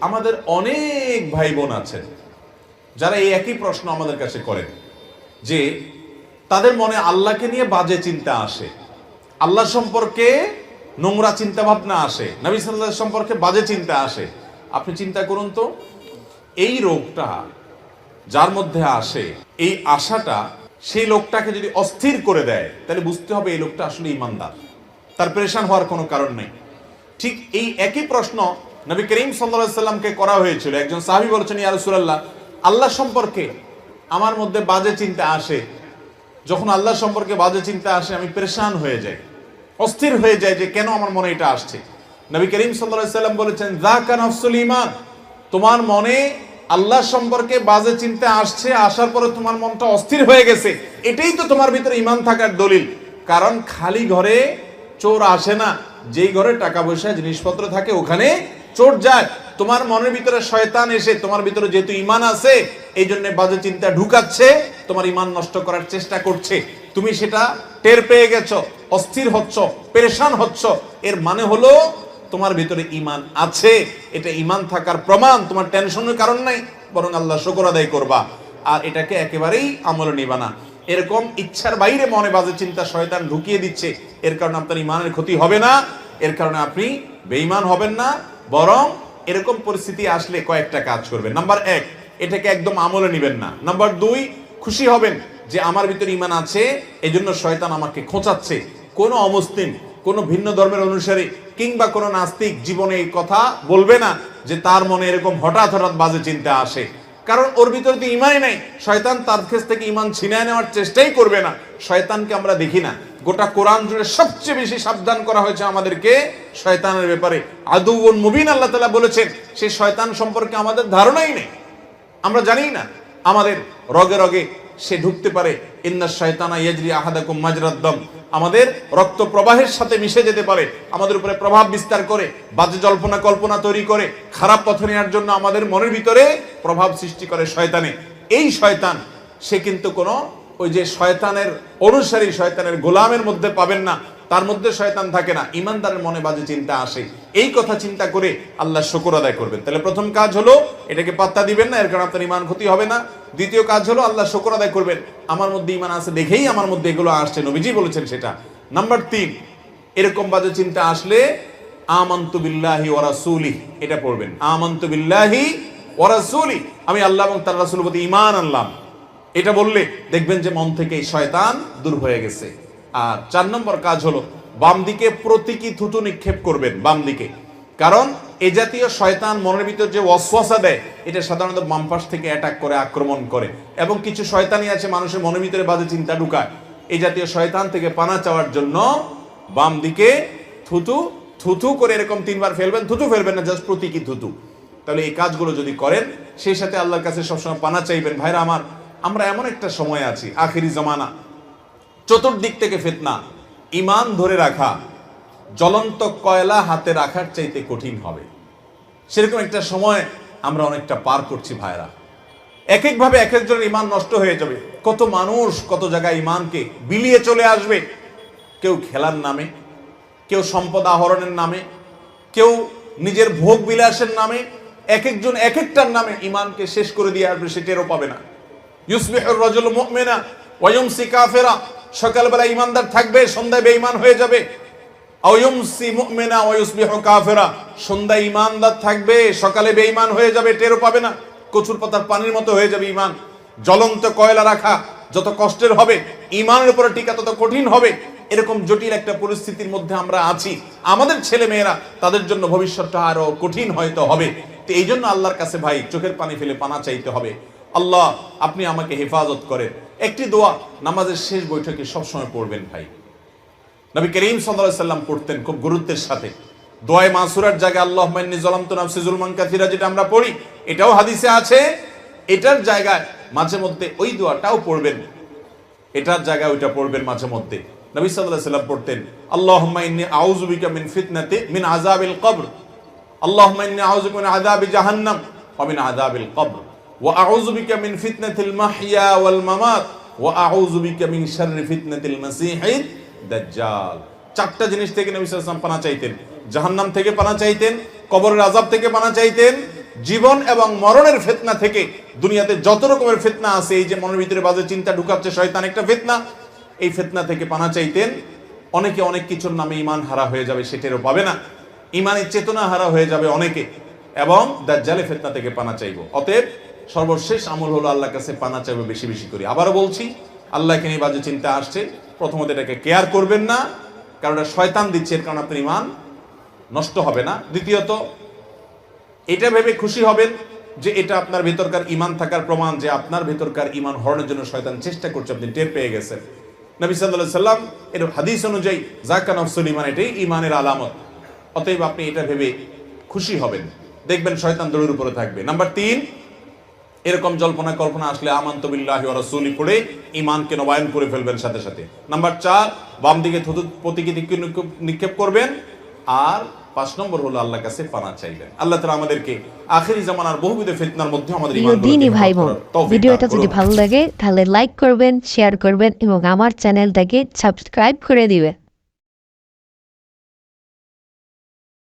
আমাদের অনেক ভাই বোন আছেন যারা এই একই প্রশ্ন আমাদের কাছে করেন যে তাদের মনে আল্লাহকে নিয়ে বাজে চিন্তা আসে। আল্লাহ সম্পর্কে নোংরা চিন্তা ভাবনা আসে। নবী সাল্লাহ সম্পর্কে বাজে চিন্তা আসে। আপনি চিন্তা করুন তো, এই রোগটা যার মধ্যে আসে, এই আশাটা সেই লোকটাকে যদি অস্থির করে দেয়, তাহলে বুঝতে হবে এই লোকটা আসলে ইমানদার। তার পরেশান হওয়ার কোনো কারণ নেই। ঠিক এই একই প্রশ্ন নবী করিম সাল্লা সাল্লামকে করা হয়েছিল? একজন সাহাবি বলছেন, ইয়া রাসূলুল্লাহ, আল্লাহ সম্পর্কে আমার মধ্যে বাজে চিন্তা আসে। যখন আল্লাহ সম্পর্কে বাজে চিন্তা আসে, আমি পরেশান হয়ে যাই। অস্থির হয়ে যায় যে কেন আমার মনে এটা আসছে? নবী করিম সাল্লাহ সাল্লাম বলেছেন জাকা নফসুল ইমান তোমার মনে আল্লাহ সম্পর্কে বাজে চিন্তা আসছে, আসার পরে তোমার মনটা অস্থির হয়ে গেছে। এটাই তো তোমার ভিতরে ইমান থাকার দলিল। কারণ খালি ঘরে চোর আসে না। যেই ঘরে টাকা পয়সা, জিনিসপত্র থাকে, ওখানে চোর যায়, তোমার মনের ভিতরে শয়তান এসে, তোমার ভিতরে যেহেতু ইমান আছে এই জন্য বাজে চিন্তা ঢুকাচ্ছে, তোমার ইমান নষ্ট করার চেষ্টা করছে। তুমি সেটা টের পেয়ে গেছ, অস্থির হচ্ছ, পেরেশান হচ্ছ। এর মানে হলো, তোমার ভিতরে ইমান আছে, এটা ইমান থাকার প্রমাণ, তোমার টেনশনের কারণ নাই, বরং আল্লাহ শুকর আদায় করবা। আর এটাকে একেবারেই আমলে নিবানা এরকম ইচ্ছার বাইরে মনে বাজে চিন্তা শয়তান ঢুকিয়ে দিচ্ছে, এর কারণে আপনার ইমানের ক্ষতি হবে না, এর কারণে আপনি বেঈমান হবেন না বরং এরকম পরিস্থিতি আসলে কয়েকটা কাজ করবেন। নাম্বার এক, এটাকে একদম আমলে নিবেন না। নাম্বার দুই, খুশি হবেন যে আমার ভিতরে ইমান আছে, এজন্য শয়তান আমাকে খোঁচাচ্ছে। কোনো অমুসলিম, কোনো ভিন্ন ধর্মের অনুসারী কিংবা কোনো নাস্তিক জীবনে এই কথা বলবে না যে তার মনে এরকম হঠাৎ হঠাৎ বাজে চিন্তা আসে। কারণ ওর ভিতরে তো ইমানই নাই। শয়তান তার কাছ থেকে ইমান ছিনায় নেওয়ার চেষ্টাই করবে না। শয়তানকে আমরা দেখি না। গোটা কোরআন জুড়ে সবচেয়ে বেশি সাবধান করা হয়েছে আমাদেরকে শয়তানের ব্যাপারে। আদৌন মুবিন আল্লাহ তালা বলেছেন সেই শয়তান সম্পর্কে আমাদের ধারণাই নেই। আমরা জানি না, আমাদের রগে রগে সে ঢুকতে পারে। ইন্না শয়তানা ইয়াজরি আহাদাকুম মাজরাদ্দম আমাদের রক্ত প্রবাহের সাথে মিশে যেতে পারে। আমাদের উপরে প্রভাব বিস্তার করে, বাজে জল্পনা কল্পনা তৈরি করে, খারাপ পথে নেওয়ার জন্য আমাদের মনের ভিতরে প্রভাব সৃষ্টি করে শয়তানে। এই শয়তান, সে কিন্তু কোনো ওই যে শয়তানের, অনুসারী শয়তানের গোলামের মধ্যে পাবেন না, তার মধ্যে শয়তান থাকে না। ইমানদারের মনে বাজে চিন্তা আসে। এই কথা চিন্তা করে আল্লাহ শুকর আদায় করবেন। তাহলে প্রথম কাজ হলো, এটাকে পাত্তা দিবেন না, এর কারণে আপনার ইমান ক্ষতি হবে না। দ্বিতীয় কাজ হলো, আল্লাহ শুকর আদায় করবেন। আমার মধ্যে ইমান আছে দেখেই আমার মধ্যে এগুলো আসছে, নবীজি বলেছেন সেটা। নাম্বার তিন, এরকম বাজে চিন্তা আসলে আমন্তু বিল্লাহি ওয়া রাসূলি এটা পড়বেন। আমন্তু বিল্লাহি ওয়া রাসূলি আমি আল্লাহ এবং তার রাসূলের প্রতি ঈমান আনলাম। এটা বললে দেখবেন যে মন থেকে শয়তান দূর হয়ে গেছে। আর চার নম্বর কাজ হলো, বাম দিকে প্রতীকী থুতু নিক্ষেপ করবেন, বাম দিকে। কারণ এ জাতীয় শয়তান মনের ভিতর যে অশ্বাসা দেয়, এটা সাধারণত বাম পাশ থেকে অ্যাটাক করে, আক্রমণ করে। এবং কিছু শয়তানই আছে, মানুষের মনের ভিতরে বাজে চিন্তা ঢুকায়। এই জাতীয় শয়তান থেকে পানা চাওয়ার জন্য বাম দিকে থুতু থুতু করে এরকম তিনবার ফেলবেন, থুতু ফেলবেন না জাস্ট প্রতীকী থুতু। তাহলে এই কাজগুলো যদি করেন, সেই সাথে আল্লাহর কাছে সবসময় পানা চাইবেন, ভাইরা আমার আমরা এমন একটা সময় আছি, আখেরি জমানা। চতুর্দিক থেকে ফিতনা। ইমান ধরে রাখা, জ্বলন্ত কয়লা হাতে রাখার চাইতে কঠিন হবে। সেরকম একটা সময় আমরা অনেকটা পার করছি ভাইরা এক একভাবে এক একজনের ইমান নষ্ট হয়ে যাবে। কত মানুষ কত জায়গায় ইমানকে বিলিয়ে চলে আসবে। কেউ খেলার নামে, কেউ সম্পদ আহরণের নামে, কেউ নিজের ভোগ বিলাসের নামে এক একজন এক একটার নামে ইমানকে শেষ করে দিয়ে আসবে সে টেরও পাবে না। ইউসবিহুর রাজুল মুমিনা ওয়া ইউমসি কাফিরা। সকালবেলা ইমানদার থাকবে, সন্ধ্যায় বেঈমান হয়ে যাবে। আউয়ুমসি মুমিনা ওয়া ইউসবিহু কাফিরা। সন্ধ্যায় ইমানদার থাকবে, সকালে বেঈমান হয়ে যাবে, টেরও পাবে না। কচুর পাতার পানির মতো হয়ে যাবে ইমান জ্বলন্ত কয়লা রাখা, যত কষ্টের হবে ইমানের উপরে টিকা তত কঠিন হবে। এরকম জটিল একটা পরিস্থিতির মধ্যে আমরা আছি। আমাদের ছেলে মেয়েরা তাদের জন্য ভবিষ্যৎটা আরও কঠিন হয়তো হবে। তো এই জন্য আল্লাহর কাছে ভাই, চোখের পানি ফেলে পানা চাইতে হবে। আল্লাহ, আপনি আমাকে হেফাজত করেন। একটি দোয়া নামাজের শেষ বৈঠকে সবসময় পড়বেন ভাই। নবী করিম সাল্লাল্লাহু সাল্লাম পড়তেন খুব গুরুত্বের সাথে। দোয়ায় মাসুরার জায়গায় আল্লাহ মান্নি জলাম তো নাফসি জুলমান কাথিরা যেটা আমরা পড়ি, এটাও হাদিসে আছে। এটার জায়গায় মাঝে মধ্যে ওই দোয়াটাও পড়বেন। এটার জায়গায় ওইটা পড়বেন মাঝে মধ্যে। নবী আলাইহি সাল্লাম পড়তেন আল্লাহুম্মা ইন্নী আউযু বিকা মিন ফিতনাতে মিন আযাবিল কবর। আল্লাহুম্মা ইন্নী মিন আযাবি জাহান্নাম ওয়া মিন আযাবিল কবর। ওয়া আউযু বিকা মিন ফিতনাতিল মাহইয়া ওয়াল মামাত, ওয়া আউযু বিকা মিন শাররি ফিতনাতিল মাসীহিদ দাজ্জাল। চারটা জিনিস থেকে নবী পানা চাইতেন। জাহান্নাম থেকে পানা চাইতেন, কবরের আযাব থেকে পানা চাইতেন, জীবন এবং মরণের ফেতনা থেকে, দুনিয়াতে যত রকমের ফেতনা আছে, এই যে মনের ভিতরে বাজে চিন্তা ঢুকাচ্ছে, শয়তান একটা ফেতনা, এই ফেতনা থেকে পানা চাইতেন। অনেকে অনেক কিছুর নামে ইমান হারা হয়ে যাবে, সেটারও পাবে না। ইমানের চেতনা হারা হয়ে যাবে অনেকে। এবং দাজ্জালে ফেতনা থেকে পানা চাইব। অতএব সর্বশেষ আমল হলো আল্লাহর কাছে পানা চাইব বেশি বেশি করি। আবারও বলছি, আল্লাহকে নিয়ে বাজে চিন্তা আসছে। প্রথমত এটাকে কেয়ার করবেন না, কারণ এটা শয়তান দিচ্ছে, এর কারণ আপনার ইমান নষ্ট হবে না। দ্বিতীয়ত, এটা ভেবে খুশি হবেন যে এটা আপনার ভেতরকার ইমান থাকার প্রমাণ, যে আপনার ভেতরকার ইমান হরণের জন্য শয়তান চেষ্টা করছে, আপনি টের পেয়ে গেছেন। নবী সাল্লাহ সাল্লাম এর হাদিস অনুযায়ী জাকা নফসুল ইমান এটাই ইমানের আলামত। অতএব আপনি এটা ভেবে খুশি হবেন। দেখবেন শয়তান দৌড়ের উপরে থাকবে। নাম্বার তিন এরকম জল্পনা কল্পনা আসলে আমান্ত বিল্লাহি ওয়া রাসূলি পড়ে ঈমানকে নবায়ন করে ফেলবেন সাথে সাথে। নাম্বার চার বাম দিকে থুতু প্রতীকী দিকে নিক্ষেপ- করবেন। আর পাঁচ নম্বর হলো আল্লাহর কাছে পানা চাইবেন। আল্লাহ তাআলা আমাদেরকে আখেরি জামানার বহুবিধ ফিতনার মধ্যে আমাদের প্রিয় ঈমানগুলোকে দিনী ভাই বোন ভিডিওটা যদি ভালো লাগে তাহলে লাইক করবেন শেয়ার করবেন এবং আমার চ্যানেলটাকে সাবস্ক্রাইব করে দিবে